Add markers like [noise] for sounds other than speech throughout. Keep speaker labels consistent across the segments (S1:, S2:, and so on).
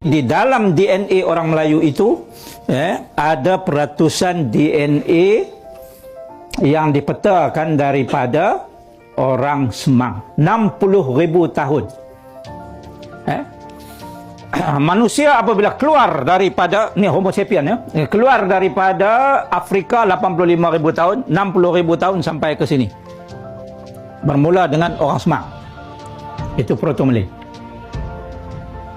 S1: Di dalam DNA orang Melayu itu eh, ada peratusan DNA yang dipetakan daripada orang Semang. 60 ribu tahun. Eh? [clears throat] Manusia apabila keluar daripada ni Homo sapien ya, eh, keluar daripada Afrika 85 ribu tahun, 60 ribu tahun sampai ke sini. Bermula dengan orang Semang. Itu Proto Malay.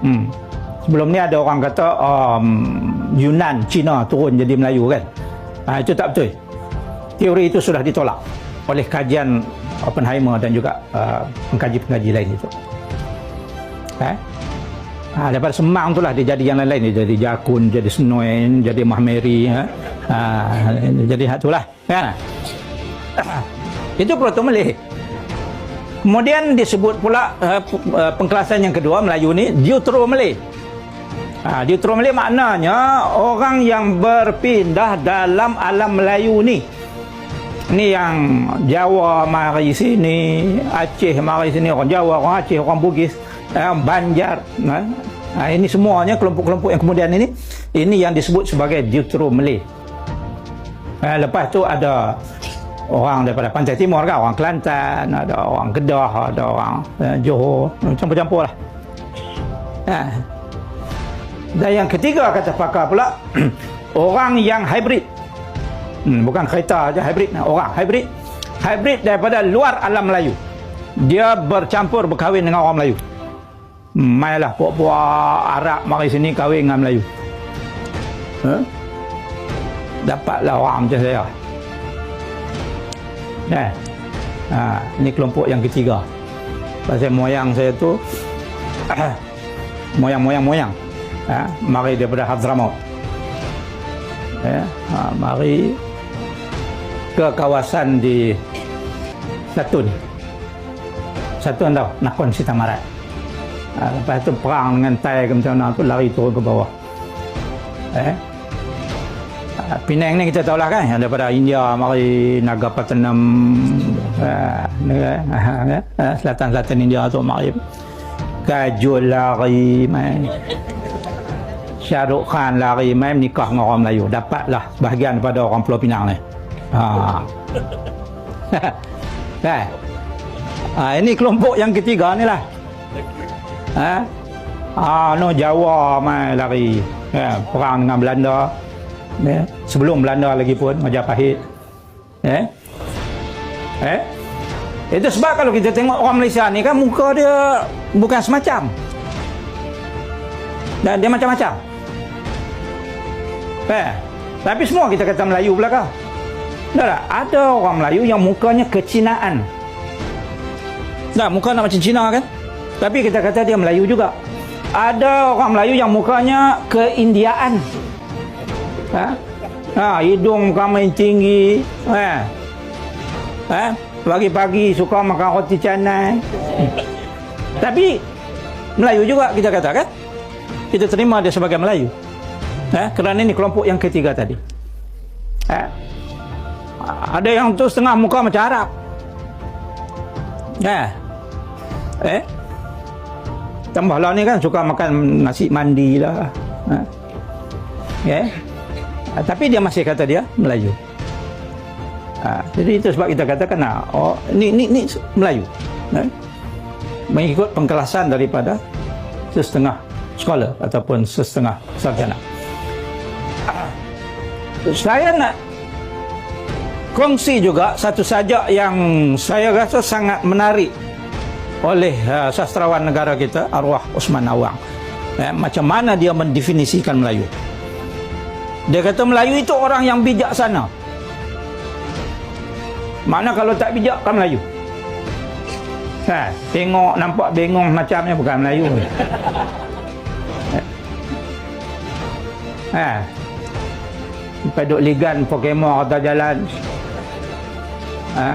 S1: Hmm. Sebelum ni ada orang kata um, Yunan, Cina turun jadi Melayu kan. Ha, itu tak betul. Teori itu sudah ditolak oleh kajian Oppenheimer dan juga uh, pengkaji-pengkaji lain itu. Eh? Ha, daripada Semang tu lah dia jadi yang lain-lain. Dia jadi Jakun, jadi Senoin, jadi Mahmeri. Ha? Ha, jadi hak tu lah. Kan? [coughs] itu Proto Malay. Kemudian disebut pula uh, uh, pengkelasan yang kedua Melayu ni Deutero Malay. Ha, Deutero Malay maknanya orang yang berpindah dalam alam Melayu ni. Ni yang Jawa mari sini, Aceh mari sini, orang Jawa, orang Aceh, orang Bugis, eh, Banjar. Ha? Ha, ini semuanya kelompok-kelompok yang kemudian ini, ini yang disebut sebagai Deutero Malay. Ha, lepas tu ada orang daripada Pantai Timur kan, orang Kelantan, ada orang Kedah, ada orang eh, Johor, campur-campur lah. Ha. Dan yang ketiga kata pakar pula [clears throat] orang yang hybrid. Hmm, bukan kereta aja hybrid, orang hybrid. Hybrid daripada luar alam Melayu. Dia bercampur berkahwin dengan orang Melayu. Hmm, mailah puak-puak Arab mari sini kahwin dengan Melayu. Ha? Dapatlah orang macam saya. Nah. Ha, ini kelompok yang ketiga. Pasal moyang saya tu [clears throat] moyang-moyang-moyang ha, mari daripada Hadramaut ya, ha, mari ke kawasan di Satun Satun tau Nakon Sitamarat ha, lepas tu perang dengan Thai ke macam mana tu lari turun ke bawah. Eh ha, Penang ni kita tahu lah kan daripada India mari Nagapattinam ha, ha, ha, selatan-selatan India tu mari Kajul lari Syahrukh Khan lari main nikah dengan orang Melayu. Dapatlah bahagian daripada orang Pulau Pinang ni. Ha. kan [laughs] ha, ini kelompok yang ketiga ni lah. Ha? ha, no Jawa main lari. Ya, perang dengan Belanda. Ya. sebelum Belanda lagi pun Majapahit. Eh eh itu sebab kalau kita tengok orang Malaysia ni kan muka dia bukan semacam. Dan dia macam-macam Eh, tapi semua kita kata Melayu pula kah? Tak tak, ada orang Melayu yang mukanya kecinaan. Tak, muka nak macam Cina kan? Tapi kita kata dia Melayu juga. Ada orang Melayu yang mukanya keindiaan. Ha? Ha, hidung kami tinggi. Ha? Ha? Pagi-pagi suka makan roti canai. Tapi Melayu juga kita kata kan? Kita terima dia sebagai Melayu. Eh, kerana ini kelompok yang ketiga tadi. Eh, ada yang tu setengah muka macam Arab. Eh, eh, tambah lah ni kan suka makan nasi mandi lah. Eh, eh. tapi dia masih kata dia Melayu. Ha, jadi itu sebab kita katakan nah, oh ni ni ni Melayu. Eh? Mengikut pengkelasan daripada setengah sekolah ataupun setengah sarjana saya nak kongsi juga satu sajak yang saya rasa sangat menarik oleh uh, sastrawan negara kita arwah Osman Awang. Eh, macam mana dia mendefinisikan Melayu? Dia kata Melayu itu orang yang bijaksana mana kalau tak bijak kan Melayu. Ha, tengok nampak bengong macamnya bukan Melayu. [laughs] Ha, sampai ligan Pokemon atas jalan. Ha?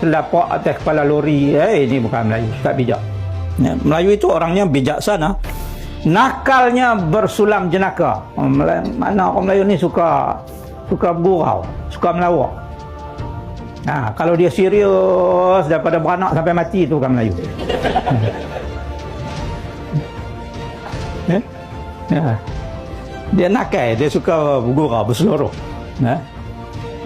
S1: terdapak atas kepala lori. Eh ini bukan Melayu tak bijak. Ya, Melayu itu orangnya bijaksana. Nakalnya bersulam jenaka. Mana orang Melayu ni suka suka gurau suka melawak ha, kalau dia serius daripada beranak sampai mati itu bukan Melayu. Eh? [laughs] Ya. Dia nakai, dia suka bergurau, berseluruh. Ya.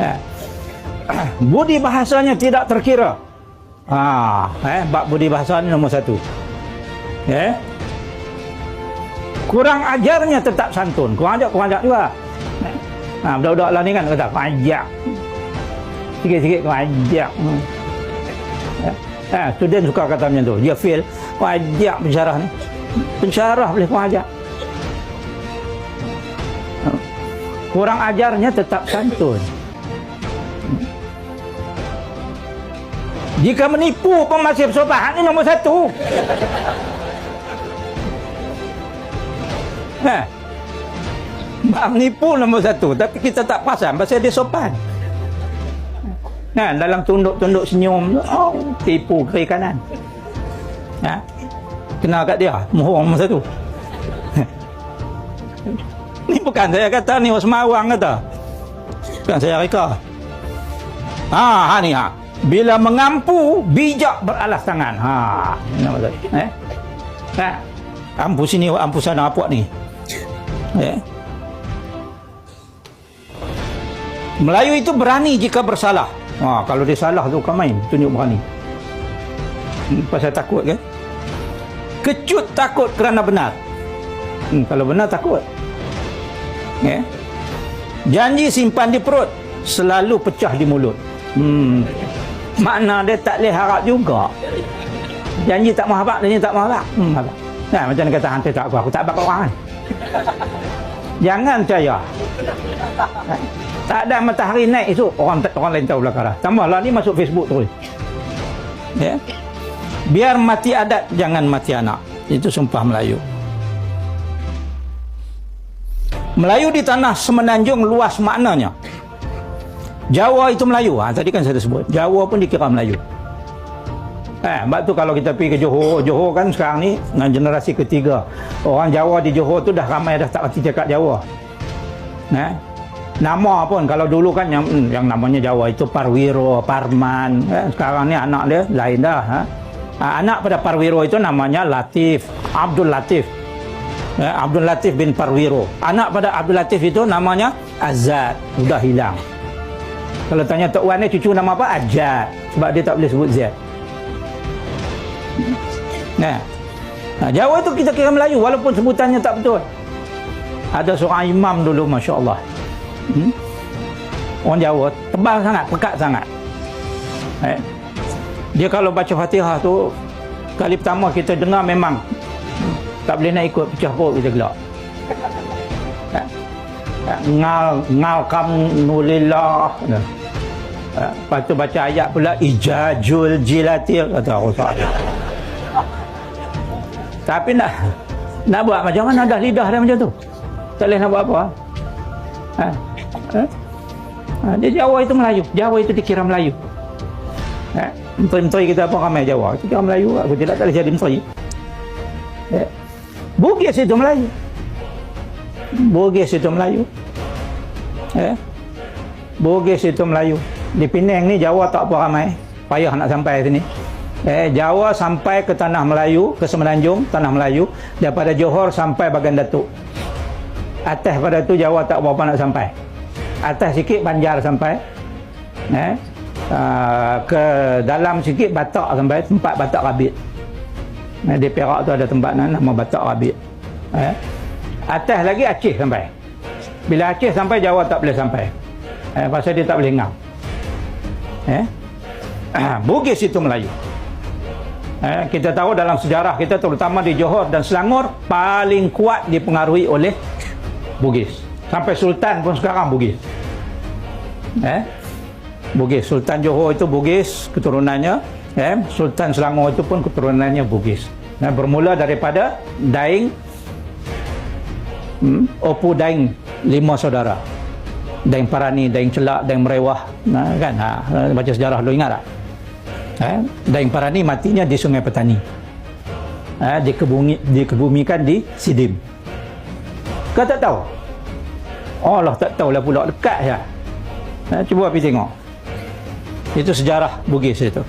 S1: Ya. [clears throat] Budi bahasanya tidak terkira. Ah, eh, bab budi bahasa ni nombor satu. Ya. Kurang ajarnya tetap santun. Kurang ajar, kurang ajar juga. Ha, budak-budak lah ni kan kata, kurang ajar. Sikit-sikit kurang ajar. Hmm. Ya. Ha, student suka kata macam tu. Dia feel, kurang ajar pensyarah ni. Pensyarah boleh kurang ajar. Kurang ajarnya tetap santun. Jika menipu pun masih bersopan. Ini nombor satu. Ha. Menipu nombor satu. Tapi kita tak perasan pasal dia sopan. Nah, dalam tunduk-tunduk senyum. Oh, tipu kiri kanan. Ha. Kenal kat dia. Mohon nombor satu. Bukan saya kata ni orang Semawang kata. Bukan saya reka. Ha, ha ni ha. Bila mengampu, bijak beralas tangan. Ha, nama saya. Eh? Ha. Ampu sini, ampu sana apa ni? Eh? Melayu itu berani jika bersalah. Ha, kalau dia salah tu bukan main, tunjuk berani. Hmm, pasal takut kan? Kecut takut kerana benar. Hmm, kalau benar takut. Eh? Janji simpan di perut, selalu pecah di mulut. Hmm. Makna dia tak boleh harap juga. Janji tak mau harap, janji tak mau harap. Hmm, harap. Nah, macam dia kata hantar tak aku, aku tak bakal orang. Jangan percaya. Tak ada matahari naik esok orang orang lain tahu belakang. Tambahlah ni masuk Facebook terus. Ya. Biar mati adat jangan mati anak. Itu sumpah Melayu. Melayu di tanah semenanjung luas maknanya. Jawa itu Melayu. Ha, tadi kan saya sebut. Jawa pun dikira Melayu. Eh, sebab tu kalau kita pergi ke Johor, Johor kan sekarang ni dengan generasi ketiga. Orang Jawa di Johor tu dah ramai dah tak reti cakap Jawa. Eh? Nama pun kalau dulu kan yang hmm, yang namanya Jawa itu Parwiro, Parman. Eh? Sekarang ni anak dia lain dah. Ha? Anak pada Parwiro itu namanya Latif, Abdul Latif. Eh? Abdul Latif bin Parwiro. Anak pada Abdul Latif itu namanya Azad. Sudah hilang. Kalau tanya Tok Wan ni cucu nama apa? Ajat. Sebab dia tak boleh sebut Z. Nah. Nah, Jawa itu kita kira Melayu walaupun sebutannya tak betul. Ada seorang imam dulu masya-Allah. Hmm? Orang Jawa tebal sangat, pekat sangat. Eh. Dia kalau baca Fatihah tu kali pertama kita dengar memang tak boleh nak ikut pecah perut kita gelak. Eh. Eh, ngal ngal kam nulillah. Eh, lepas tu baca ayat pula ijajul jilatil kata Rasul. Tapi nak nak buat macam mana dah lidah dia macam tu. Tak boleh nak buat apa. Ha? Ha? ha? Dia Jawa itu Melayu. Jawa itu dikira Melayu. Ha? Menteri-menteri kita apa ramai Jawa. Kita Melayu. Aku tidak tak boleh jadi menteri. Ha? Bugis itu Melayu. Bugis itu Melayu. Ha? Bugis itu Melayu. Di Penang ni Jawa tak apa ramai. Payah nak sampai sini. Eh, Jawa sampai ke Tanah Melayu, ke Semenanjung, Tanah Melayu. Daripada Johor sampai Bagan Datuk. Atas pada tu Jawa tak berapa nak sampai. Atas sikit Banjar sampai. Eh, uh, ke dalam sikit Batak sampai, tempat Batak Rabit. Eh, di Perak tu ada tempat nama Batak Rabit. Eh, atas lagi Aceh sampai. Bila Aceh sampai, Jawa tak boleh sampai. Eh, pasal dia tak boleh ngam. Eh, [clears throat] Bugis itu Melayu. Eh, kita tahu dalam sejarah kita terutama di Johor dan Selangor paling kuat dipengaruhi oleh Bugis. Sampai Sultan pun sekarang Bugis. Eh? Bugis. Sultan Johor itu Bugis keturunannya. Eh? Sultan Selangor itu pun keturunannya Bugis. Nah, bermula daripada Daing hmm, Opu Daing lima saudara. Daing Parani, Daing Celak, Daing Merewah. Nah, kan? Ha, baca sejarah lu ingat tak? eh, Daing Parani matinya di Sungai Petani eh, dikebumi, dikebumikan di Sidim kau tak tahu Allah tak tahulah pula dekat ya. eh, cuba pergi tengok itu sejarah Bugis itu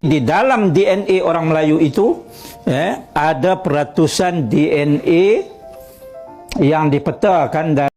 S1: di dalam DNA orang Melayu itu eh, ada peratusan DNA yang dipetakan dari